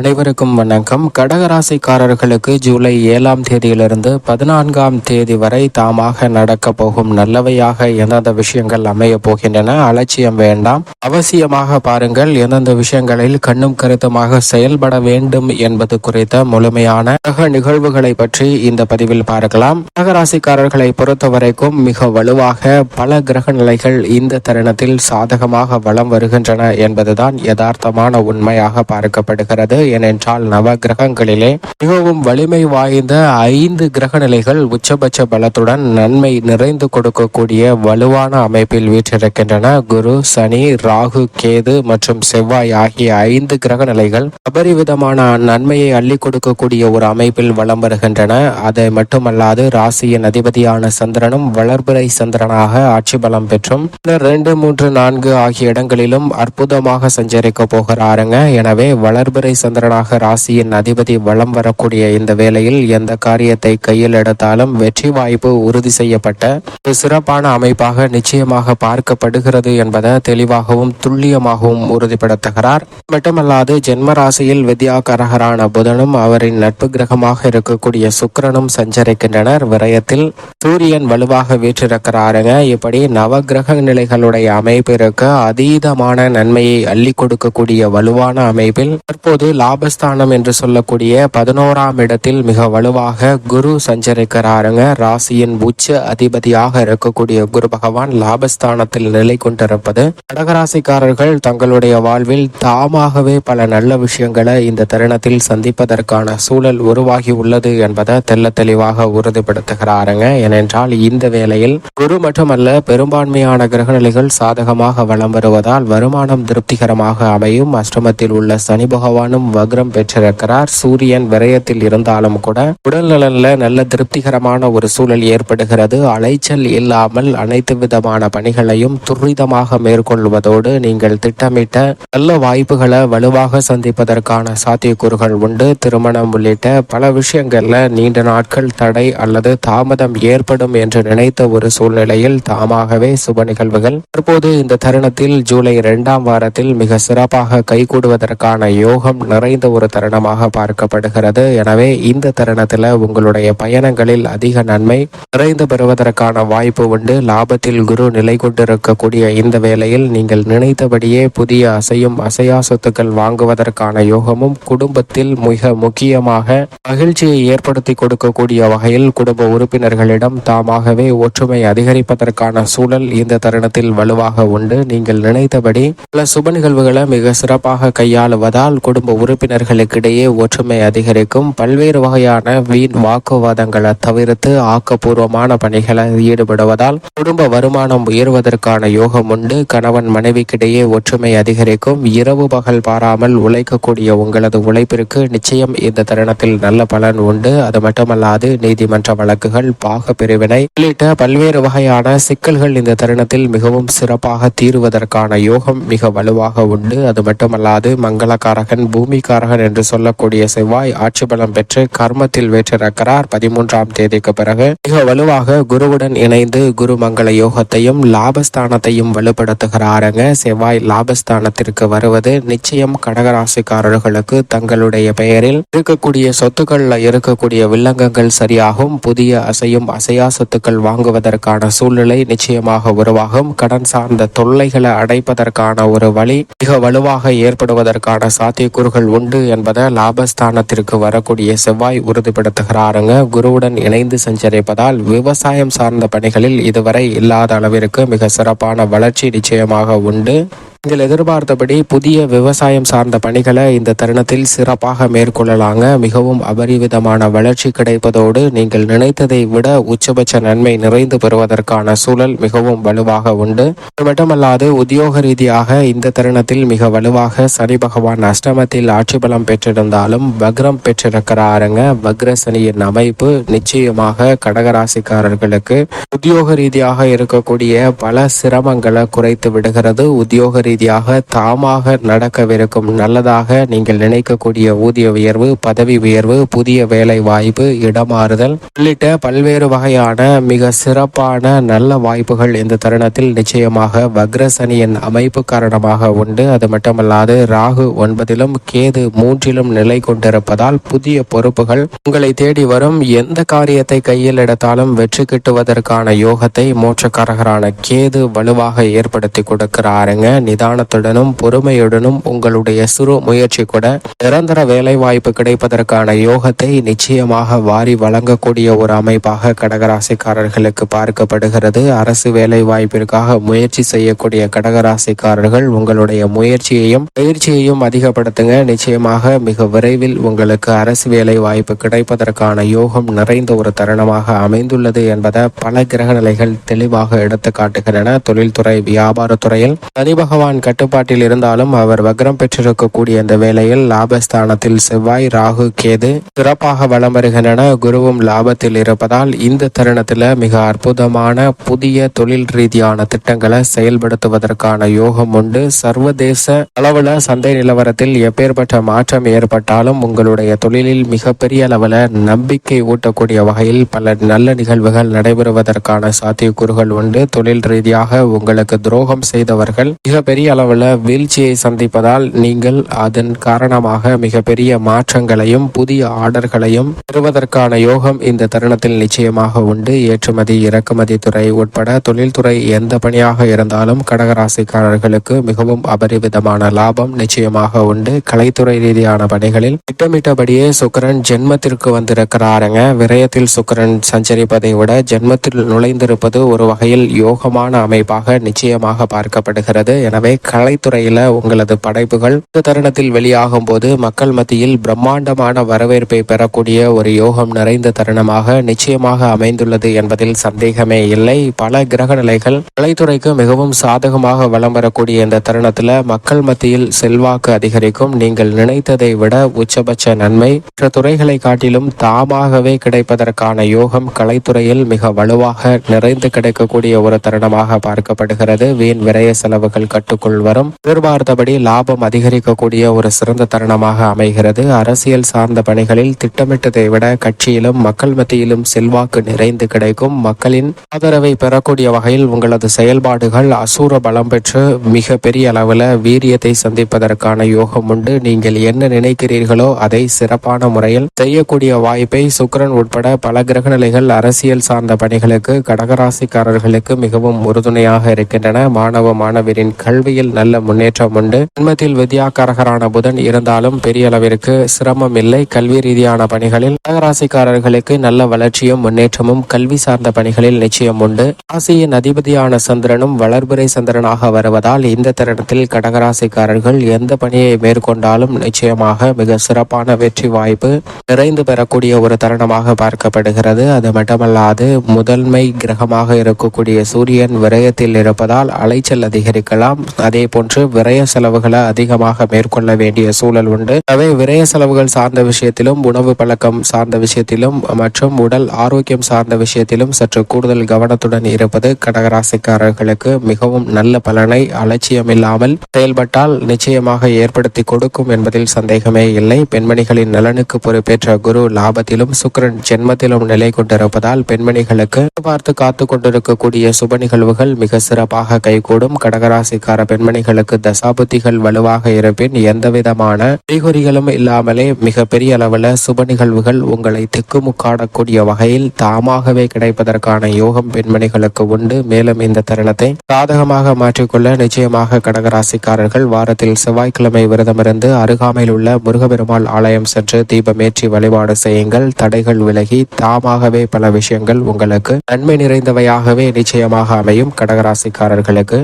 அனைவருக்கும் வணக்கம். கடகராசிக்காரர்களுக்கு ஜூலை ஏழாம் தேதியிலிருந்து பதினான்காம் தேதி வரை தாமாக நடக்க போகும் நல்லவையாக எந்தெந்த விஷயங்கள் அமைய போகின்றன? அலட்சியம் வேண்டாம். அவசியமாக பாருங்கள் எந்தெந்த விஷயங்களில் கண்ணும் கருத்துமாக செயல்பட வேண்டும் என்பது குறித்த முழுமையான கிரக நிகழ்வுகளை பற்றி இந்த பதிவில் பார்க்கலாம். கடகராசிக்காரர்களை பொறுத்தவரைக்கும் மிக வலுவாக பல கிரக நிலைகள் இந்த தருணத்தில் சாதகமாக வலம் வருகின்றன என்பதுதான் யதார்த்தமான உண்மையாக பார்க்கப்படுகிறது. ஏனென்றால் நவ கிரகங்களிலே மிகவும் வலிமை வாய்ந்த ஐந்து கிரக நிலைகள் உச்சபட்ச பலத்துடன் நன்மை நிறைந்து கொடுக்கக்கூடிய வலுவான அமைப்பில் வீற்றிருக்கின்றன. குரு சனி ராகு கேது மற்றும் செவ்வாய் ஆகிய ஐந்து கிரக நிலைகள் அபரிவிதமான நன்மையை அள்ளி கொடுக்கக்கூடிய ஒரு அமைப்பில் வலம் வருகின்றன. அதை மட்டுமல்லாது ராசியின் அதிபதியான சந்திரனும் வளர்பிறை சந்திரனாக ஆட்சி பலம் பெற்றும் ரெண்டு மூன்று நான்கு ஆகிய இடங்களிலும் அற்புதமாக சஞ்சரிக்க போகிறாருங்க. எனவே வளர்பிறை சந்திரனாக ராசியின் அதிபதி வலம் வரக்கூடிய இந்த வேளையில் எந்த காரியத்தை கையில் எடுத்தாலும் வெற்றி வாய்ப்பு உறுதி செய்யப்பட்ட ஒரு சிறப்பான அமைப்பாக நிச்சயமாக பார்க்கப்படுகிறது என்பதை தெளிவாகவும் துல்லியமாகவும் உறுதிப்படுத்துகிறார். மட்டுமல்லாது ஜென்ம ராசியில் வித்யாகரகரான புதனும் அவரின் நட்பு கிரகமாக இருக்கக்கூடிய சுக்கிரனும் சஞ்சரிக்கின்றனர். விரயத்தில் சூரியன் வலுவாக வீற்றிருக்கிறாருங்க இப்படி நவ கிரக நிலைகளுடைய அமைப்பிற்கு அதீதமான நன்மையை அள்ளி கொடுக்கக்கூடிய வலுவான அமைப்பில் தற்போது லாபஸ்தானம் என்று சொல்லக்கூடிய பதினோராம் இடத்தில் மிக வலுவாக குரு சஞ்சரிக்கிறாருங்க. ராசியின் உச்ச அதிபதியாக இருக்கக்கூடிய குரு பகவான் லாபஸ்தானத்தில் நிலை கொண்டிருப்பது. கடகராசிக்காரர்கள் தங்களுடைய வாழ்வில் தாமாகவே பல நல்ல விஷயங்களை இந்த தருணத்தில் சந்திப்பதற்கான சூழல் உருவாகி உள்ளது என்பதை தெல்ல தெளிவாக உறுதிப்படுத்துகிறாருங்க. ஏனென்றால் இந்த வேளையில் குரு மட்டுமல்ல பெரும்பான்மையான கிரகநிலைகள் சாதகமாக வலம் வருவதால் வருமானம் திருப்திகரமாக அமையும். அஷ்டமத்தில் உள்ள சனி பகவானும் வக்ரம் பெற்றிருக்கிறார் சூரியன் விரயத்தில் இருந்தாலும் கூட உடல் நலன்ல நல்ல திருப்திகரமான ஒரு சூழல் ஏற்படுகிறது. அலைச்சல் இல்லாமல் அனைத்து விதமான பணிகளையும் துரிதமாக மேற்கொள்வதோடு நீங்கள் திட்டமிட்ட நல்ல வாய்ப்புகளை வலுவாக சந்திப்பதற்கான சாத்தியக்கூறுகள் உண்டு. திருமணம் உள்ளிட்ட பல விஷயங்கள்ல நீண்ட நாட்கள் தடை அல்லது தாமதம் ஏற்படும் என்று நினைத்த ஒரு சூழ்நிலையில் தாமாகவே சுப நிகழ்வுகள். தற்போது இந்த தருணத்தில் ஜூலை இரண்டாம் வாரத்தில் மிக சிறப்பாக கைகூடுவதற்கான யோகம் நிறைந்த ஒரு தருணமாக பார்க்கப்படுகிறது. எனவே இந்த தருணத்தில் உங்களுடைய பயணங்களில் அதிக நன்மை நிறைந்து பெறுவதற்கான வாய்ப்பு உண்டு. லாபத்தில் குரு நிலை கொண்டிருக்கக்கூடிய இந்த வேளையில் நீங்கள் நினைத்தபடியே புதிய அசையும் அசையா சொத்துக்கள் வாங்குவதற்கான யோகமும் குடும்பத்தில் மிக முக்கியமாக மகிழ்ச்சியை ஏற்படுத்தி கொடுக்கக்கூடிய வகையில் குடும்ப உறுப்பினர்களிடம் தாமாகவே ஒற்றுமை அதிகரிப்பதற்கான சூழல் இந்த தருணத்தில் வலுவாக உண்டு. நீங்கள் நினைத்தபடி பல சுப நிகழ்வுகளை மிக சிறப்பாக கையாளுவதால் குடும்ப உறுப்பினர்களுக்கிடையே ஒற்றுமை அதிகரிக்கும். பல்வேறு வகையான வீண் வாக்குவாதங்களை தவிர்த்து ஆக்கப்பூர்வமான பணிகளை ஈடுபடுவதால் குடும்ப வருமானம் உயர்வதற்கான யோகம் உண்டு. கணவன் மனைவிக்கிடையே ஒற்றுமை அதிகரிக்கும். இரவு பகல் பாராமல் உழைக்கக்கூடிய உங்களது உழைப்பிற்கு நிச்சயம் இந்த தருணத்தில் நல்ல பலன் உண்டு. அது மட்டுமல்லாது நீதிமன்ற வழக்குகள் பாக பிரிவினை உள்ளிட்ட பல்வேறு வகையான சிக்கல்கள் இந்த தருணத்தில் மிகவும் சிறப்பாக தீருவதற்கான யோகம் மிக வலுவாக உண்டு. அது மட்டுமல்லாது மங்களகாரகன் பூமிகாரகன் என்று சொல்லக்கூடிய செவ்வாய் ஆட்சி பலம் பெற்று கர்மத்தில் வேற்றிருக்கிறார். பதிமூன்றாம் தேதிக்கு பிறகு மிக வலுவாக குருவுடன் இணைந்து குரு மங்கள யோகத்தையும் லாபஸ்தானத்தையும் வலுப்படுத்துகிறாருங்க செவ்வாய் லாபஸ்தானத்திற்கு வருவது நிச்சயம் கடகராசிக்காரர்களுக்கு தங்களுடைய பெயரில் இருக்கக்கூடிய சொத்துக்கள்ல இருக்கக்கூடிய வில்லங்கங்கள் சரியாகும். புதிய அசையும் அசையா சொத்துக்கள் வாங்குவதற்கான சூழ்நிலை நிச்சயமாக உருவாகும். கடன் சார்ந்த தொல்லைகளை அடைப்பதற்கான ஒரு வழி மிக வலுவாக ஏற்படுவதற்கான சாத்தியக்கூறுகள் உண்டு என்பதை லாபஸ்தானத்திற்கு வரக்கூடிய செவ்வாய் உறுதிப்படுத்துகிறாருங்க. குருவுடன் இணைந்து சஞ்சரிப்பதால் விவசாயம் சார்ந்த பணிகளில் இதுவரை இல்லாத அளவிற்கு மிக சிறப்பான வளர்ச்சி நிச்சயமாக உண்டு. நீங்கள் எதிர்பார்த்தபடி புதிய விவசாயம் சார்ந்த பணிகளை இந்த தருணத்தில் சிறப்பாக மேற்கொள்ளலாங்க. மிகவும் அபரிவிதமான வளர்ச்சி கிடைப்பதோடு நீங்கள் நினைத்ததை விட உச்சபட்ச நன்மை நிறைந்து பெறுவதற்கான சூழல் மிகவும் வலுவாக உண்டு. அது மட்டுமல்லாது உத்தியோக ரீதியாக இந்த தருணத்தில் மிக வலுவாக சனி பகவான் அஷ்டமத்தில் ஆட்சி பலம் பெற்றிருந்தாலும் வக்ரம் பெற்றிருக்கிறாருங்க. வக்ர சனியின் அமைப்பு நிச்சயமாக கடகராசிக்காரர்களுக்கு உத்தியோக ரீதியாக இருக்கக்கூடிய பல சிரமங்களை குறைத்து விடுகிறது. உத்தியோக ரீதியாக தாமாக நடக்கவிருக்கும் நல்லதாக நீங்கள் நினைக்கக்கூடிய ஊதிய உயர்வு பதவி உயர்வு புதிய வேலை வாய்ப்பு இடமாறுதல் உள்ளிட்ட பல்வேறு வகையான மிக சிறப்பான நல்ல வாய்ப்புகள் இந்த தருணத்தில் நிச்சயமாக வக்ரசனியின் அமைப்பு காரணமாக உண்டு. அது மட்டுமல்லாது ராகு ஒன்பதிலும் கேது மூன்றிலும் நிலை கொண்டிருப்பதால் புதிய பொறுப்புகள் உங்களை தேடி வரும். எந்த காரியத்தை கையில் எடுத்தாலும் வெற்றி கிட்டுவதற்கான யோகத்தை மோட்சக்காரகரான கேது வலுவாக ஏற்படுத்தி கொடுக்கிறாருங்க. நிதானத்துடனும் பொறுமையுடனும் உங்களுடைய சிறு முயற்சி கூட நிரந்தர வேலை வாய்ப்பு கிடைப்பதற்கான யோகத்தை நிச்சயமாக வாரி வழங்கக்கூடிய ஒரு அமைப்பாக கடகராசிக்காரர்களுக்கு பார்க்கப்படுகிறது. அரசு வேலை வாய்ப்பிற்காக முயற்சி செய்யக்கூடிய கடகராசிக்காரர்கள் உங்களுடைய முயற்சியையும் பயிற்சியையும் அதிகப்படுத்துங்க. நிச்சயமாக மிக விரைவில் உங்களுக்கு அரசு வேலை வாய்ப்பு கிடைப்பதற்கான யோகம் நிறைந்த ஒரு தருணமாக அமைந்துள்ளது என்பதை பல கிரக நிலைகள் தெளிவாக எடுத்து காட்டுகின்றன தொழில்துறை வியாபாரத்துறையில் சனி பகவான் கட்டுப்பாட்டில் இருந்தாலும் அவர் வக்ரம் பெற்றிருக்கக்கூடிய இந்த வேளையில் லாபஸ்தானத்தில் செவ்வாய் ராகு கேது சிறப்பாக வளம் வருகின்றன. குருவும் லாபத்தில் இருப்பதால் இந்த தருணத்தில் மிக அற்புதமான புதிய தொழில் ரீதியான திட்டங்களை செயல்படுத்துவதற்கான யோகம் உண்டு. சர்வதேச அளவில் சந்தை நிலவரத்தில் எப்பேற்பட்ட மாற்றம் ஏற்பட்டாலும் உங்களுடைய தொழிலில் மிகப்பெரிய அளவில் நம்பிக்கை ஊட்டக்கூடிய வகையில் பல நல்ல நிகழ்வுகள் நடைபெறுவதற்கான சாத்தியக்கூறுகள் உண்டு. தொழில் ரீதியாக உங்களுக்கு துரோகம் செய்தவர்கள் மிகப்பெரிய அளவில் வீழ்ச்சியை சந்திப்பதால் நீங்கள் அதன் காரணமாக மிகப்பெரிய மாற்றங்களையும் புதிய ஆர்டர்களையும் பெறுவதற்கான யோகம் இந்த தருணத்தில் நிச்சயமாக உண்டு. ஏற்றுமதி இறக்குமதி துறை உட்பட தொழில்துறை எந்த பணியாக இருந்தாலும் கடகராசிக்காரர்களுக்கு மிகவும் அபரிவிதமான லாபம் நிச்சயமாக உண்டு. கலைத்துறை ரீதியான பணிகளில் திட்டமிட்டபடியே சுக்கரன் ஜென்மத்திற்கு வந்திருக்கிறாருங்க. விரயத்தில் சுக்கரன் சஞ்சரிப்பதை விட ஜென்மத்தில் நுழைந்திருப்பது ஒரு வகையில் யோகமான அமைப்பாக நிச்சயமாக பார்க்கப்படுகிறது. எனவே கலைத்துறையில உங்களது படைப்புகள் இந்த தருணத்தில் வெளியாகும் போது மக்கள் மத்தியில் பிரம்மாண்டமான வரவேற்பை பெறக்கூடிய ஒரு யோகம் நிறைந்த தருணமாக நிச்சயமாக அமைந்துள்ளது என்பதில் சந்தேகமே இல்லை. பல கிரக நிலைகள் கலைத்துறைக்கு மிகவும் சாதகமாக வலம் வரக்கூடிய இந்த தருணத்துல மக்கள் மத்தியில் செல்வாக்கு அதிகரிக்கும். நீங்கள் நினைத்ததை விட உச்சபட்ச நன்மை. மற்ற துறைகளை காட்டிலும் தாமாகவே கிடைப்பதற்கான யோகம் கலைத்துறையில் மிக வலுவாக நிறைந்து கிடைக்கக்கூடிய ஒரு தருணமாக பார்க்கப்படுகிறது. வீண் விரய செலவுகள் கட்டுக்குள் வரும் எதிர்பார்த்தபடி லாபம் அதிகரிக்கக்கூடிய ஒரு சிறந்த தருணமாக அமைகிறது. அரசியல் சார்ந்த பணிகளில் திட்டமிட்டதை விட கட்சியிலும் மக்கள் மத்தியிலும் செல்வாக்கு நிறைந்து கிடைக்கும். மக்களின் ஆதரவை பெறக்கூடிய வகையில் உங்களது செயல்பாடுகள் அசூர பலம் பெற்று மிக பெரிய அளவில் வீரியத்தை சந்திப்பதற்கான யோகம் உண்டு. நீங்கள் என்ன நினைக்கிறீர்களோ அதை சிறப்பான முறையில் செய்யக்கூடிய வாய்ப்பை சுக்கிரன் உட்பட பல கிரகநிலைகள் அரசியல் சார்ந்த பணிகளுக்கு கடகராசிக்காரர்களுக்கு மிகவும் உறுதுணையாக இருக்கின்றன. மாணவ மாணவரின் கல்வியில் நல்ல முன்னேற்றம் உண்டு. ஜென்மத்தில் வித்யாக்காரகரான புதன் இருந்தாலும் பெரிய அளவிற்கு சிரமம் இல்லை. கல்வி ரீதியான பணிகளில் கடகராசிக்காரர்களுக்கு நல்ல வளர்ச்சியும் முன்னேற்றமும் கல்வி சார்ந்த பணிகளில் நிச்சயம் உண்டு. ராசியின் அதிபதியான சந்திரனும் வளர்பிறை சந்திரனாக வருவதால் இந்த தருணத்தில் கடகராசிக்காரர்கள் எந்த பணியை மேற்கொண்டாலும் நிச்சயமாக மிக சிறப்பான வெற்றி வாய்ப்பு நிறைந்து பெறக்கூடிய ஒரு தருணமாக பார்க்கப்படுகிறது. அது மட்டுமல்லாது முதன்மை கிரகமாக இருக்கக்கூடிய சூரியன் விரயத்தில் இருப்பதால் அலைச்சல் அதிகரிக்கலாம். அதே போன்று விரய செலவுகளை அதிகமாக மேற்கொள்ள வேண்டிய சூழல் உண்டு. அவை விரய செலவுகள் சார்ந்த விஷயத்திலும் உணவு பழக்கம் சார்ந்த விஷயத்திலும் மற்றும் உடல் ஆரோக்கியம் சார்ந்த விஷயத்திலும் சற்று கூடுதல் கவனத்துடன் இருப்பது கடகராசிக்காரர்களுக்கு மிகவும் நல்ல பலனை அலட்சியம் இல்லாமல் செயல்பட்டால் நிச்சயமாக ஏற்படுத்தி கொடுக்கும் என்பதில் சந்தேகமே இல்லை. பெண்மணிகளின் நலனுக்கு பொறுப்பேற்ற குரு லாபத்திலும் சுக்கிரன் ஜென்மத்திலும் நிலை கொண்டிருப்பதால் பெண்மணிகளுக்கு பார்த்து காத்து கொண்டிருக்கக்கூடிய சுப நிகழ்வுகள் மிக சிறப்பாக கைகூடும். கடகராசிக்கார பெண்மணிகளுக்கு தசாபுத்திகள் வலுவாக இருப்பின் எந்தவிதமான அறிகுறிகளும் இல்லாமலே மிக பெரிய அளவில் சுப நிகழ்வுகள் உங்களை திக்குமுக்காடக்கூடிய வகையில் தாமாகவே கிடைப்பதற்கான யோகம் பெண்மணிகளுக்கு உண்டு. மேலும் இந்த தருணத்தை சாதகமாக மாற்றிக்கொள்ள நிச்சயமாக கடகராசிக்காரர்கள் வாரத்தில் செவ்வாய்க்கிழமை விரதமிருந்து அருகாமையில் உள்ள முருகபெருமாள் ஆலயம் சென்று தீபமேற்றி வழிபாடு செய்யுங்கள். தடைகள் விலகி தாமாகவே பல விஷயங்கள் உங்களுக்கு நன்மை நிறைந்தவையாகவே நிச்சயமாக அமையும். கடகராசிக்காரர்களுக்கு